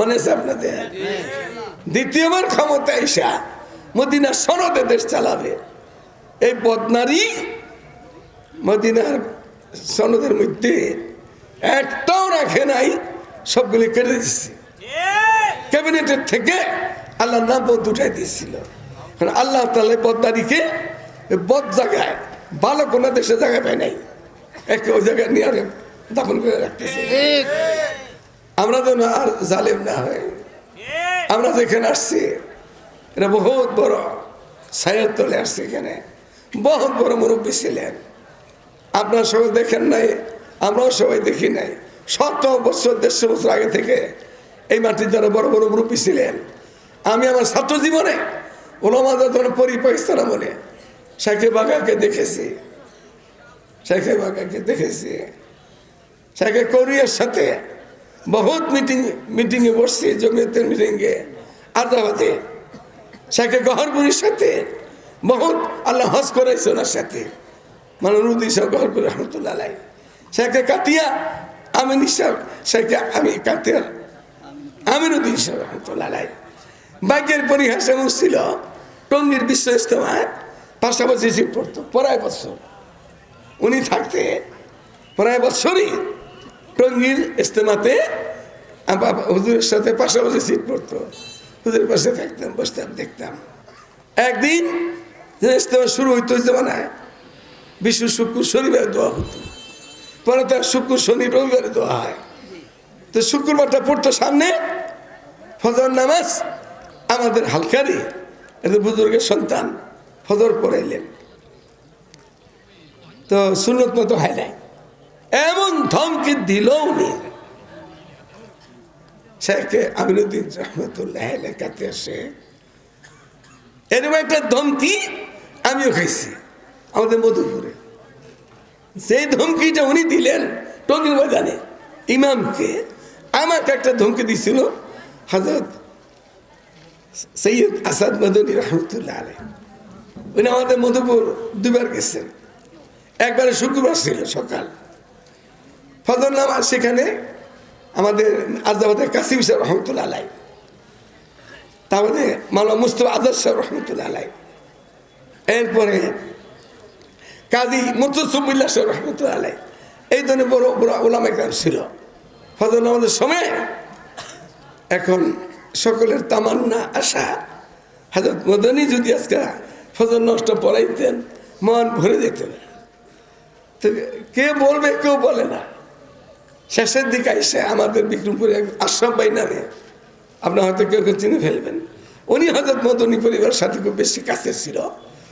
মনে আপনাদের। দ্বিতীয়বার ক্ষমতা এসা মদিনা সনদে দেশ চালাবে। এই বদনারী মদিনার সনদের মধ্যে একটাও রাখে নাই, সবগুলি কেটে দিচ্ছে ক্যাবিনেটের থেকে আল্লাহ নাম পদ উঠাই দিয়েছিল। আল্লাহ তাহলে বদনারীকে বদ জায়গায়, ভালো কোনো দেশে জায়গা পায় নাই। একে ওই জায়গায় নিয়ে দাপন করে রাখতেছে। আমরা যেন আর জালেম না হয় আমরা যেখানে আসছি এটা বহুত বড়। সায়ের তলে আসছে এখানে। বহুত বড় মুরব্বী ছিলেন। আপনারা সবাই দেখেন নাই, আমরাও সবাই দেখি নাই। শত বছর, দেড়শো বছর আগে থেকে এই মাটির যারা বড় বড় মুরব্বী ছিলেন। আমি আমার ছাত্র জীবনে ওলামাদের ধরনের বলে শেখে বাগাকে দেখেছি। শেখে বাগাকে দেখেছি। শেখে কোরিয়ার সাথে বহুত মিটিং মিটিংয়ে বসছি, জমিয়তের মিটিংয়ে আদাবাদে শেখে গহরপুরের সাথে, বহুত আল্লাহ হজ করেছে ওনার সাথে। মানে সাহ গহরপুর রহমতুল্লাহ শেখে কাতিয়া আমি নিশ্চয় শেখে আমি কাতিয়ার আমিরুদ্দিন সাহেব রহমতুল্লাহ ভাগ্যের পরিহাস এমন ছিল টঙ্গির বিশ্ব ইস্তেমায় পাশাপাশি পড়তো পড়ায় বছর। উনি থাকতে, প্রায় বছরই টঙ্গির ইস্তেমাতে হুজুরের সাথে পাশাপাশি সিট পড়তো। হুজুরের পাশে থাকতাম, বসতাম, দেখতাম। একদিন ইস্তেমা শুরু হইতো জমানায়, বিশ্ব শুক্র শনিবার দোয়া হতো। পরে তার শুক্র শনি রবিবারে দোয়া হয়। তো শুক্রবারটা পড়তো সামনে, ফজর নামাজ আমাদের হালকারি এটা বুজুর্গের সন্তান ফজর পড়াইলেন। তো সুনত মতো হয় নাই। এমন ধমকি দিল উনি। শেখে আমিরুদ্দিন রহমতুল্লাহ লেখাতে আসে এরকম একটা ধমকি আমিও খাইছি, আমাদের মধুপুরে। সেই ধমকিটা উনি দিলেন টঙ্গির ময়দানে ইমামকে, আমাকে একটা ধমকি দিছিল হজরত সৈয়দ আসাদ মদনী রহমতুল্লাহ আলী উনি আমাদের মধুপুর দুবার গেছেন। একবারে শুক্রবার ছিল সকাল। ফজর নামাজ সেখানে আমাদের আজাবাদের কাসিম সাহেব রহমতুল্লাহ আলাই। তারপরে মালা মুস্তফা আজাদ সাহেব রহমতুল্লাহ আলাই। এরপরে কাজী মুতুসুবুল্লাহ সাহেব রহমতুল্লাহ আলাই। এই ধরনের বড় বড় ওলাম একরাম ছিল। ফজর নামাজের সময় এখন সকলের তামান্না, আশা। হাজরত মদনী যদি আজকে ফজর নষ্ট পড়াইতেন, মন ভরে যেত তো কে বলবে, কেউ বলে না। শেষের দিকে এসে আমাদের বিক্রমপুরে আশ্রম ভাই নামে আপনার হয়তো কেউ কেউ চিনে ফেলবেন। উনি হয়তো মদনী পরিবারের সাথে খুব বেশি কাছে ছিল।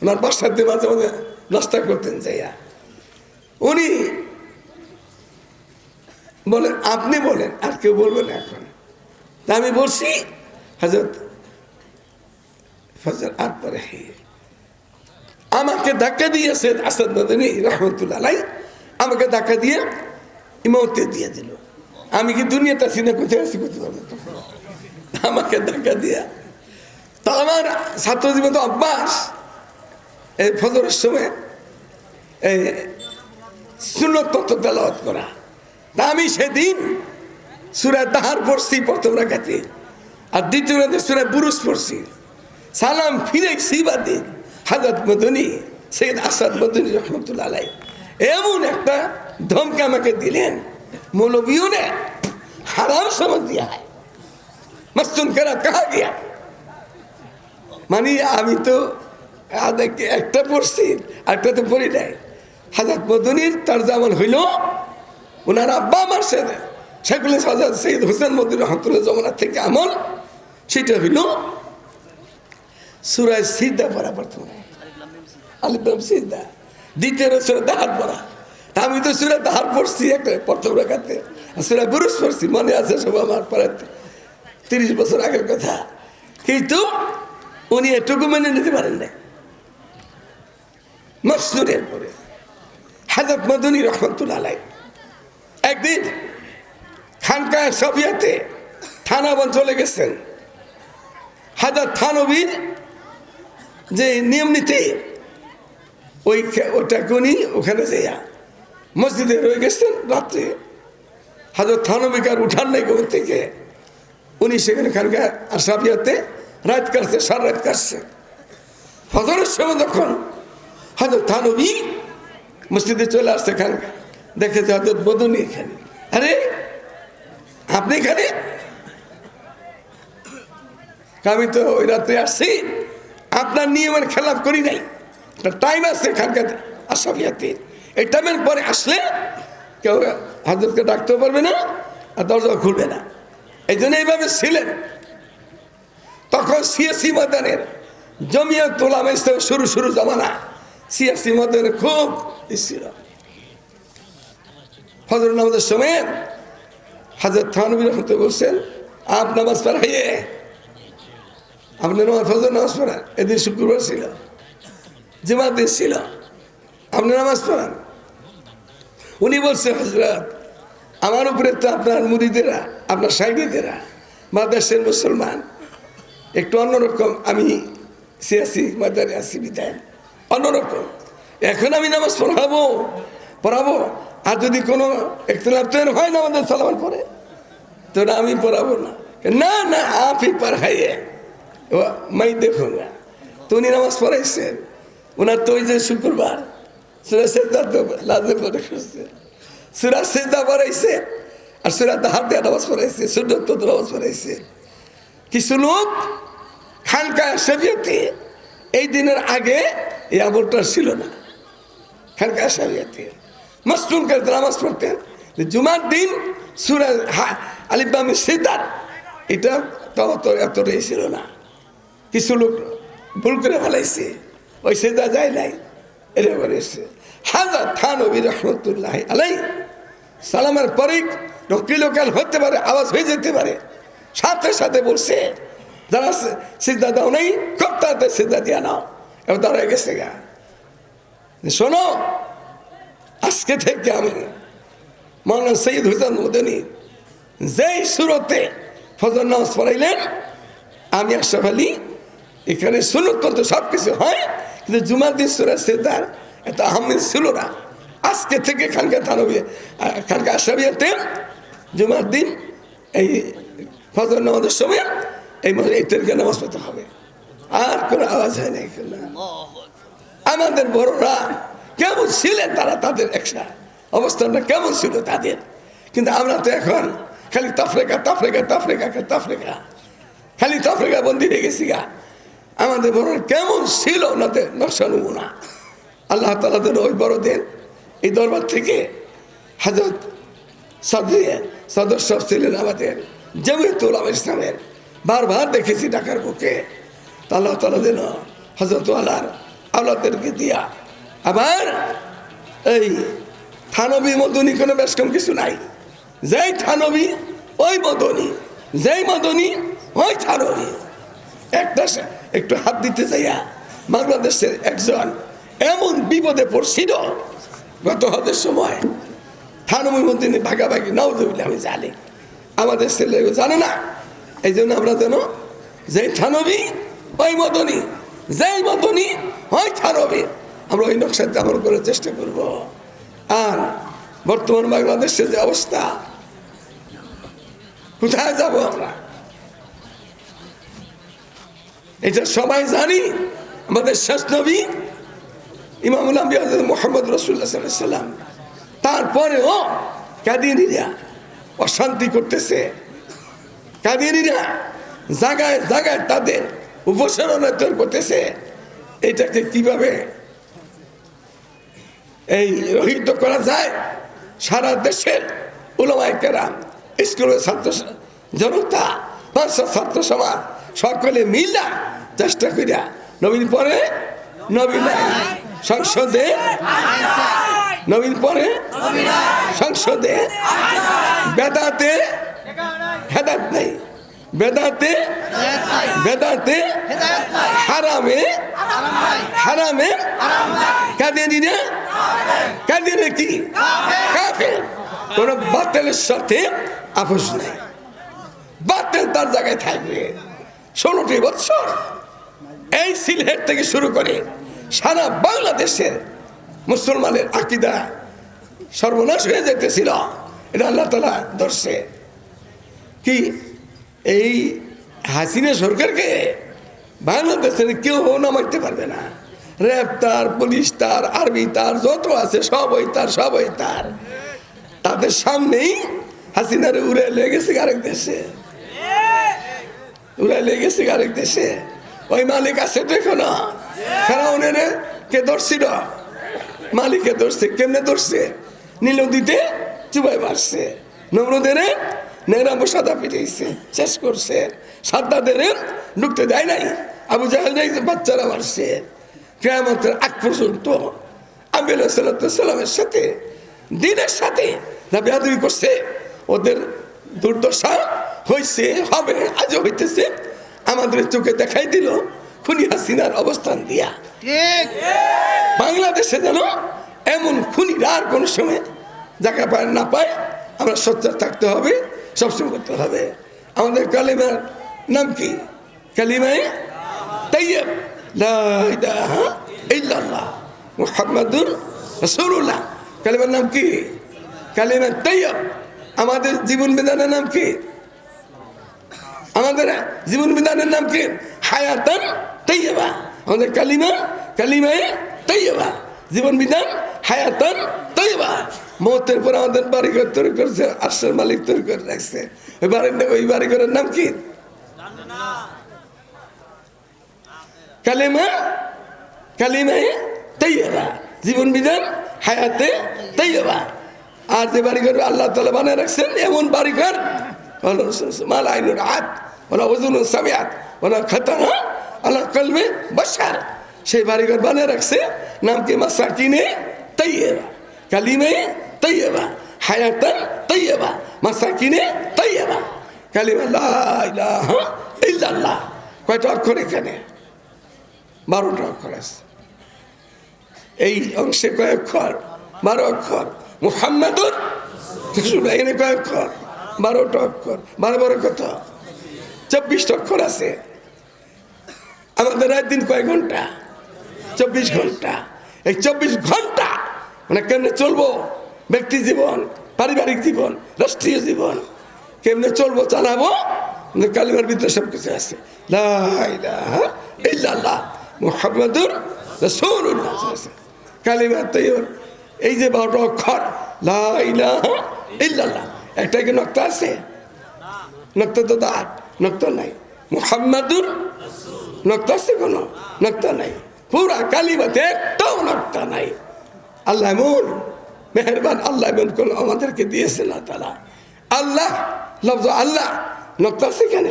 ওনার বাসাতে মাঝে মাঝে নাস্তা করতেন যাইয়া। উনি বলেন, আপনি বলেন, আর কেউ বলবেন এখন। তা আমি বলছি, হজরত ফজর আট পরে আমাকে ধাক্কা দিয়েছে আসাদ মদনী রহমতুল্লাহ আমাকে ধাক্কা দিয়ে ইমামতে দিয়ে দিল। আমি কি দুনিয়াটা সিনে কোথায় আছি করতে পারব আমাকে ধাক্কা দিয়া। তা আমার ছাত্র জীবন তো অভ্যাস। এই ফজরের সময় এই সুন্নত তত্ত্ব তেলাওয়াত করা। তা আমি সেদিন সুরা তাহার পড়ছি প্রথম রাখাতে আর দ্বিতীয় রাতে সুরা বুরুষ পড়ছি। সালাম ফিরে সিবাদে হাজরত মদনী, সৈয়দ আসাদ মদনী রহমতুল্লাহ এমন একটা ধমকে আমাকে দিলেন মৌলবীও ने হারাম समझ दिया है मस्तून करा कहा गया মানে আমি তো আদাকে একটা পড়ছি একটা তো পড়ি নাই হাজার মদনীর তার যেমন হইল ওনার আব্বা আমার সে সেগুলো হাজার সৈয়দ হোসেন মদির রহমতুল্লাহ জমানার থেকে আমল সেটা হইল সুরায় সিদ্ধা পড়া প্রথমে আলিবাম সিদ্ধা দ্বিতীয় সুরে দাহার পড়া তা আমি তো সুরে দাহার পড়ছি প্রথম রেখাতে। সুরে বুরুষ পড়ছি, মনে আছে সব আমার পরে তিরিশ বছর আগের কথা। কিন্তু উনি এটুকু মেনে নিতে পারেন না মসনুরের পরে। হাজরত মদনী রহমতুল্লাহ আলাই একদিন খানকা সফিয়াতে থানাবন চলে গেছেন। হাজার থানবীর যে নিয়ম নীতি, ওই ওটা উনি ওখানে যাইয়া মসজিদে রয়ে গেছেন রাত্রে। হাজার থানবিকার উঠান নাই ঘুম থেকে। উনি সেখানে খানকা আশরাফিয়াতে রাত কাটছে, সার রাত কাটছে। ফজরের সময় তখন হয়তো থানবি মসজিদে চলে আসছে খানকা দেখেছে হয়তো বদনি এখানে। আরে, আপনি এখানে? আমি তো ওই রাত্রে আসছি, আপনার নিয়মের খেলাপ করি নাই। টাইম আছে এখানকার আসামিয়াতে এই টাইমের পরে আসলে কেউ হাজরতকে ডাকতেও পারবে না আর দরজা খুলবে না। এই জন্য এইভাবে ছিলেন। তখন সিএসি ময়দানের জমিয়া তোলা মেসতে শুরু শুরু জমানা সিএসি ময়দানের খুব ছিল ফজর নামাজের সময় হাজার থানবী রহমতে বলছেন, আপ নামাজ পড়াইয়ে? আপনি নামাজ ফজর নামাজ পড়ান এদিন শুক্রবার ছিল, জুমার দিন ছিল। আপনি নামাজ পড়ান। উনি বলছে হজরত আমার উপরে তো আপনার মুরিদেরা আপনার সাইডিদেরা দেশের মুসলমান। একটু অন্যরকম, আমি সিয়াসি মাদারে আছি বিদায় অন্যরকম। এখন আমি নামাজ পড়াবো পড়াবো। আর যদি কোনো একতলাপ তৈরি হয় না আমাদের সালামান পরে তো আমি পড়াবো না। না না, আপনি পড়াইয়ে। মাই দেখুন না। তো উনি নামাজ পড়াইছেন। ওনার তো ওই যে শুক্রবার। সুরা সেদা তো লাজে পড়ে খুঁজছে সুরা সেদা পড়াইছে আর সুরা হাত দিয়ে নামাজ পড়াইছে সূর্য তো নামাজ পড়াইছে। কিছু লোক খানকা সেবিয়াতে এই দিনের আগে এই আবরটা ছিল না। খানকা সেবিয়াতে মসলুম করে নামাজ পড়তেন। জুমার দিন সুরা আলিবামি সিদ্ধার এটা তত এতটাই ছিল না। কিছু লোক ভুল করে ফেলাইছে। ওই সেদা যায় নাই। হাজার থানবী রহমতুল্লাহ আলাই সালামের পরিক লোকাল হতে পারে, আওয়াজ হয়ে যেতে পারে। সাথে সাথে বলছে, যারা সিদ্ধা দাও নেই, খুব তাড়াতাড়ি সিদ্ধা দিয়া নাও। এবার দাঁড়ায় গেছে গা। শোনো, আজকে থেকে আমি মাওলানা সৈয়দ হুসেন মদনী যেই সুরতে ফজর নামাজ পড়াইলেন, আমি আশরাফ আলী এখানে সুনত করতে সব কিছু হয় কিন্তু জুমার দিন সুরা সেদার এত আহমেদ ছিল না। আজকে থেকে খানকা থানবি খানকা আশরাফিয়াতে জুমার দিন এই ফজর নামাজের সময় এই এই তরিকা নামাজ পড়তে হবে। আর কোনো আওয়াজ হয় না আমাদের বড়রা কেমন ছিলেন তারা তাদের একসা অবস্থানটা কেমন ছিল তাদের। কিন্তু আমরা তো এখন খালি তাফরেকা তাফরেকা তাফরেকা তাফরেকা। খালি তাফরেকা বন্দি গেছি গা। আমাদের বড় কেমন ছিল ওনাদের নকশা নমুনা। আল্লাহ তালাদের ওই বড়দের এই দরবার থেকে হাজরত সদরিয়ে সদস্য ছিলেন আমাদের, জমিয়তুল ইসলামের। বারবার দেখেছি ঢাকার বুকে। আল্লাহ তালা যেন হজরত আল্লাহর আল্লাহদেরকে দিয়া আবার এই থানবী মদনী কোনো বেশ কম কিছু নাই। যেই থানবী, ওই মদনী, যেই মদনী, ওই থানবী। একটা একটু হাত দিতে যাইয়া বাংলাদেশের একজন এমন বিপদে পড়ছিল গত হদের সময়। থানবী মদিনী ভাগাভাগি নাও দেবিলে আমি জানি। আমাদের ছেলে জানে না। এই জন্য আমরা যেন যে থানবী, ওই মদনী, যেই মদনী, ওই থানবী, আমরা ওই নকশাতে আমল করার চেষ্টা করব। আর বর্তমান বাংলাদেশের যে অবস্থা, কোথায় যাব আমরা? এটা সবাই জানি, আমাদের শেষ নবী ইমামুল মোহাম্মদ রসুল্লাহ সাল্লাম তারপরেও কাদিনীরা অশান্তি করতেছে। কাদিনীরা জাগায় জাগায় তাদের উপসরণা তৈরি করতেছে। এটাকে কীভাবে এই রহিত করা যায়? সারা দেশের উলমায় কেরাম, স্কুলের ছাত্র জনতা ছাত্র সমাজ সকলে মিলা চেষ্টা করিয়া। নবীন পরে নবীন সংসদে নবীন পরে সংসদে বেদাতে হেদাত নেই, বেদাতে বেদাতে হারামে হারামে কাদেরিনে কাদের কি? কাফের কোন বাতিলের সাথে আপোষ নেই। বাতিল তার জায়গায় থাকবে। ষোলোটি বছর এই সিলহেট থেকে শুরু করে সারা বাংলাদেশের মুসলমানের আকিদা সর্বনাশ হয়ে যেতেছিল এটা আল্লাহ তালা ধরছে। কি এই হাসিনা সরকারকে বাংলাদেশের কেউ নামাইতে পারবে না। র্যাব তার, পুলিশ তার, আর্মি তার, যত আছে সবই তার সবই তার। তাদের সামনেই হাসিনারে উড়ে লেগেছে আরেক দেশে। উড়ে লেগেছে আরেক দেশে। ওই মালিক আছে তো এখনও। ফেরাউনের কে ধরছিল? মালিকে ধরছে, কেমনে ধরছে? নীল নদীতে চুবাই মারছে। নমরুদের নেরা বসাদা পিটাইছে, শেষ করছে। সাদ্দাদের ঢুকতে দেয় নাই। আবু জাহাল নাই যে বাচ্চারা মারছে। কেয়ামতের আগ পর্যন্ত আমিল সাল্লামের সাথে, দিনের সাথে না বেয়াদবি করছে, ওদের দুর্দশা হয়েছে হবে আজও হইতেছে। আমাদের চোখে দেখাই দিল খুনি হাসিনার অবস্থান দিয়া। ঠিক। বাংলাদেশে যেন এমন খুনিরা আর কোনো সময় জায়গা পায় না পায় আমরা সোচ্চার থাকতে হবে সবসময় করতে হবে। আমাদের কালিমার নাম কি? কালিমায়? ইলাহা ইল্লাল্লাহ মুহাম্মাদুর রাসূলুল্লাহ। কালিমার নাম কি? কালিমা তাইয়্যব। আমাদের জীবন বিধানের নাম কি? আমাদের জীবন বিধানের নাম কি? হায়াতান তৈয়বা আমাদের কালিমা, কালিমায় তৈয়বা জীবন বিধান হায়াতান তৈয়বা মতের পর আমাদের বাড়িঘর তৈরি করছে আশ্রয় মালিক তৈরি করে রাখছে। ওই বাড়ি ওই বাড়িঘরের নাম কি? কালিমা, কালিমায় তৈয়বা জীবন বিধান হায়াতে তৈয়বা আর যে বাড়িঘর আল্লাহ তালা বানিয়ে রাখছেন, এমন বাড়িঘর মাল আইনুর হাত ওলা ওজন সামিয়াত ওলা খাতানা আল্লাহ কলমে বসার সেই বাড়িঘর বানিয়ে রাখছে। নাম কি মাসাকিনে তৈয়বা। কালিমে তৈয়বা। হায়াতান তৈয়বা। মাসাকিনে তৈয়বা। কালিমা ইল্লাল্লাহ। কয়টা অক্ষর এখানে? বারোটা অক্ষর আছে। এই অংশে কয় অক্ষর? বারো অক্ষর। মুহাম্মাদুর এখানে কয় অক্ষর? বারোটা অক্ষর বারো বারো কত চব্বিশটা অক্ষর আছে। আমাদের রাত দিন কয় ঘণ্টা? চব্বিশ ঘণ্টা। এই চব্বিশ ঘণ্টা মানে কেমনে চলবো? ব্যক্তি জীবন, পারিবারিক জীবন, রাষ্ট্রীয় জীবন। কেমনে চলবো, চালাবো? মানে কালিমার ভিতরে সব কিছু আছে মুহাম্মাদুর আছে। কালিমা তৈয়ব, এই যে বারোটা অক্ষর লা ইলাহা ইল্লাল্লাহ। একটা কি নক্তা আছে? নক্তা তো দাঁত, নক্তা নাই। মুহাম্মাদুর নক্তা আছে কোনো? নক্তা নাই। পুরা কালিমাতে একটাও নক্তা নাই। আল্লাহ এমন মেহরবান, আল্লাহ এমন করল আমাদেরকে দিয়েছে না তারা। আল্লাহ, লফজ আল্লাহ, নক্তা সেখানে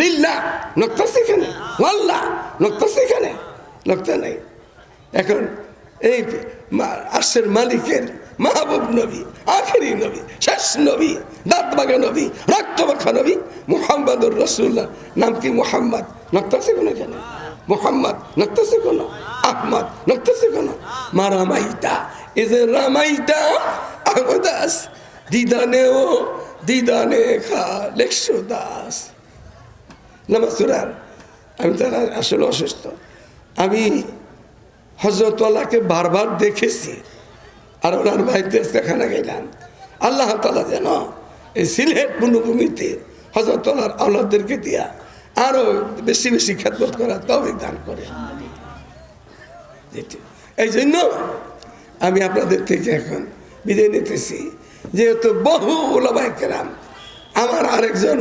লিল্লা, নক্তা সেখানে ওয়াল্লাহ নক্তা সেখানে নক্তা নাই। এখন এই আর্শের মালিকের মাহবুব নবী, আখেরি নবী, শেষ নবী দাঁত বাগা নবী রক্ত মাখা নবী, মুহাম্মদুর রসুল্লাহ নাম কি মুহাম্মদ? নক্তাসে কোনো এখানে মুহাম্মদ নক্তাসে কোনো? আহমদ নক্তাসে কোনো? মা রামাইতা এ যে রামাইতা, আহমদাস দিদানে ও দিদানে খা লেখসো দাস নমস্কার আমি তারা আসলে অসুস্থ। আমি হজরতওয়ালাকে বারবার দেখেছি। আর ওনার বাড়িতে সেখানে গেলাম আল্লাহ তালা যেন এই সিলেট বনভূমিতে হজরতওয়ালার আওলাদদেরকে দিয়া আরও বেশি বেশি খেদমত করা তবে দান করে এই জন্য আমি আপনাদের থেকে এখন বিদায় নিতেছি। যেহেতু বহু ওলামাই কেরাম, আমার আরেকজন